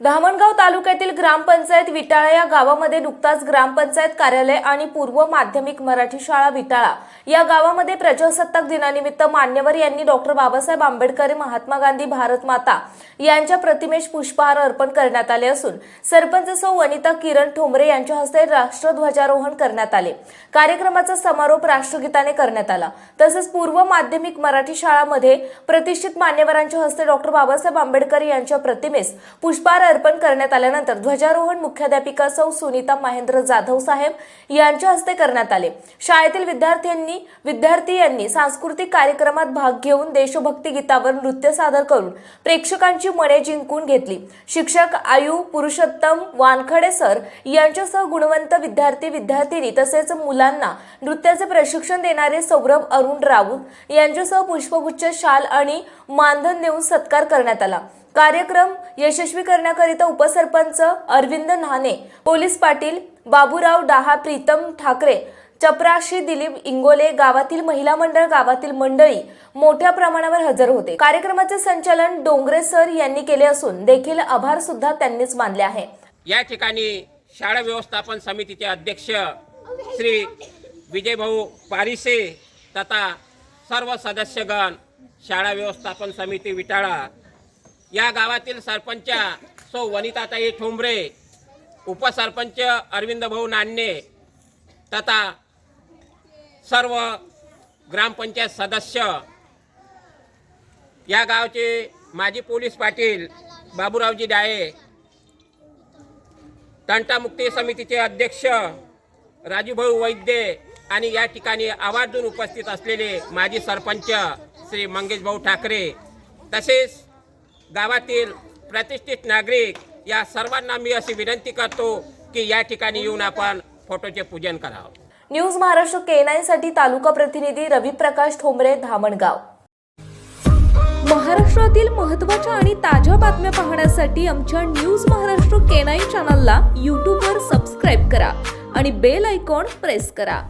धामणगाव तालुक्यातील ग्रामपंचायत विटाळा या गावामध्ये नुकताच ग्रामपंचायत कार्यालय आणि पूर्व माध्यमिक मराठी शाळा विटाळा या गावामध्ये प्रजासत्ताक दिनानिमित्त मान्यवर यांनी डॉक्टर बाबासाहेब आंबेडकर महात्मा गांधी भारत माता यांच्या प्रतिमेस पुष्पहार अर्पण करण्यात आले असून सरपंच सौ वनिता किरण ठोंबरे यांच्या हस्ते राष्ट्रध्वजारोहण करण्यात आले. कार्यक्रमाचा समारोप राष्ट्रगीताने करण्यात आला. तसेच पूर्व माध्यमिक मराठी शाळामध्ये प्रतिष्ठित मान्यवरांच्या हस्ते डॉक्टर बाबासाहेब आंबेडकर यांच्या प्रतिमेस पुष्पहार अर्पण करण्यात आल्यानंतर ध्वजारोहण मुख्याध्यापिका सौ सुनीता महेंद्र जाधव साहेब यांच्या हस्ते करण्यात आले. शाळेतील विद्यार्थ्यांनी विद्यार्थी यांनी सांस्कृतिक कार्यक्रमात भाग घेऊन देशभक्ती गीतावर नृत्य सादर करून प्रेक्षकांची मने जिंकून घेतली. शिक्षक आयु पुरुषोत्तम वानखडे सर यांच्यासह गुणवंत विद्यार्थी विद्यार्थिनी तसेच मुलांना नृत्याचे प्रशिक्षण देणारे सौरभ अरुण राऊत यांच्यासह पुष्पगुच्छ शाल आणि मानधन देऊन सत्कार करण्यात आला. कार्यक्रम यशस्वी करण्याकरिता उपसरपंच अरविंद न्हाणे पोलीस पाटील बाबूराव डहा प्रीतम ठाकरे चपराशी दिलीप इंगोले गावातील महिला मंडळ गावातील मंडळी मोठ्या प्रमाणावर हजर होते. कार्यक्रमाचे संचालन डोंगरे सर यांनी केले असून देखील आभार सुद्धा त्यांनीच मानले आहे. या ठिकाणी शाळा व्यवस्थापन समितीचे अध्यक्ष श्री विजयभाऊ पारिसे तथा सर्व सदस्यगण शाळा व्यवस्थापन समिती विटाळा या गावातील सरपंच सौ वनिताताई ठोंबरे उपसरपंच अरविंद भाऊ नान्ने तथा सर्व ग्रामपंचायत सदस्य या गावचे माजी पोलीस पाटील बाबूरावजी डाये तंटामुक्ती समितीचे अध्यक्ष राजूभाऊ वैद्य आणि या ठिकाणी आवर्जून उपस्थित असलेले माजी सरपंच श्री मंगेशभाऊ ठाकरे तसेच गावातील प्रतिष्ठित नागरिक या सर्वांना मी अशी विनंती करतो की या ठिकाणी येऊन आपण फोटोचे पूजन करावं. न्यूज महाराष्ट्र के साठी तालुका प्रतिनिधी रवी प्रकाश ठोंबरे धामणगाव. महाराष्ट्रातील महत्त्वाच्या आणि ताज्या बातम्या पाहण्यासाठी आमच्या न्यूज महाराष्ट्र के नाईन चॅनलला यूट्यूबवर सबस्क्राईब करा आणि बेल आयकॉन प्रेस करा.